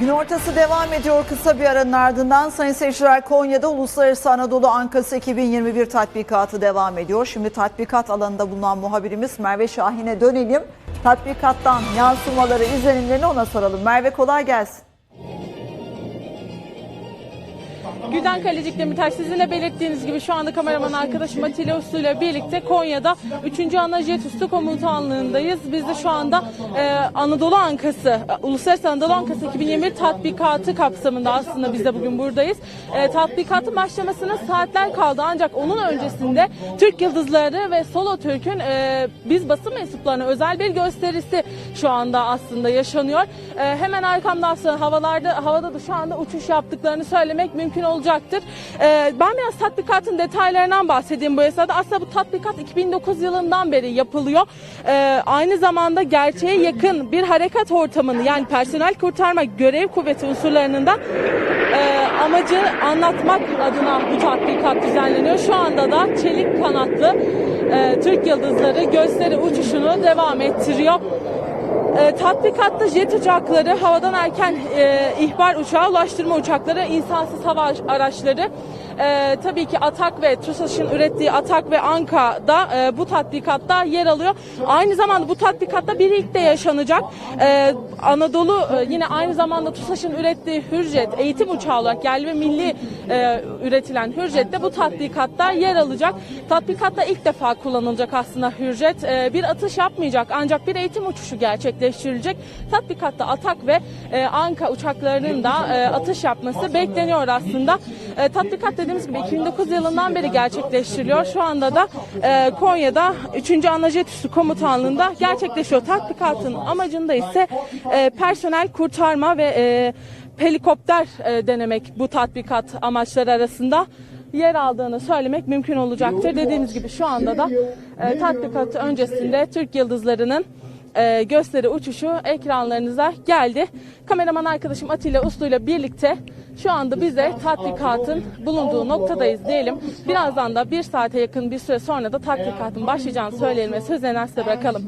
Gün ortası devam ediyor kısa bir aranın ardından Sayın seyirciler Konya'da Uluslararası Anadolu Ankası 2021 tatbikatı devam ediyor. Şimdi tatbikat alanında bulunan muhabirimiz Merve Şahin'e dönelim. Tatbikattan yansımaları, izlenimlerini ona soralım. Merve kolay gelsin. Gülden Kalecik Demirtaş sizin de belirttiğiniz gibi şu anda kameraman arkadaşım Atilla Uslu ile birlikte Konya'da 3. Ana Üstü Komutanlığındayız. Biz de şu anda e, Anadolu Ankası, e, Uluslararası Anadolu Ankası 2021 tatbikatı kapsamında aslında biz de bugün buradayız. E, tatbikatın başlamasına saatler kaldı ancak onun öncesinde Türk Yıldızları ve Solo Türk'ün e, biz basın mensuplarına özel bir gösterisi şu anda aslında yaşanıyor. E, hemen arkamda aslında havalarda havada da şu anda uçuş yaptıklarını söylemek mümkün olacaktır. E, ben biraz tatbikatın detaylarından bahsedeyim bu esnada. Aslında bu tatbikat 2009 yılından beri yapılıyor. E, aynı zamanda gerçeğe yakın bir harekat ortamını yani personel kurtarma görev kuvveti unsurlarının da e, amacı anlatmak adına bu tatbikat düzenleniyor. Şu anda da çelik kanatlı e, Türk Yıldızları gösteri uçuşunu devam ettiriyor. E, tatbikatta jet uçakları, havadan erken e, ihbar uçağı, ulaştırma uçakları, insansız hava araçları, e, tabii ki Atak ve TUSAŞ'ın ürettiği Atak ve Anka'da e, bu tatbikatta yer alıyor. Aynı zamanda bu tatbikatta bir ilk de yaşanacak. E, Anadolu e, yine aynı zamanda TUSAŞ'ın ürettiği Hürjet eğitim uçağı olarak yerli ve milli e, üretilen Hürjet de bu tatbikatta yer alacak. Tatbikatta ilk defa kullanılacak aslında Hürjet. E, bir atış yapmayacak ancak bir eğitim uçuşu gerçekleştirilecek. Tatbikatta Atak ve e, Anka uçaklarının da e, atış yapması bekleniyor aslında. E, tatbikat dediğimiz gibi 2009 yılından beri gerçekleştiriliyor. Şu anda da e, Konya'da 3. Anajet Üssü Komutanlığı'nda gerçekleşiyor. Tatbikatın amacında ise e, personel kurtarma ve e, helikopter e, denemek bu tatbikat amaçları arasında yer aldığını söylemek mümkün olacaktır. Dediğimiz gibi şu anda da e, tatbikat öncesinde Türk Yıldızları'nın e, gösteri uçuşu ekranlarınıza geldi. Kameraman arkadaşım Atilla Uslu ile birlikte şu anda bize tatbikatın bulunduğu noktadayız diyelim. Birazdan da bir saate yakın bir süre sonra da tatbikatın başlayacağını söyleyelim ve sözlerine size bırakalım.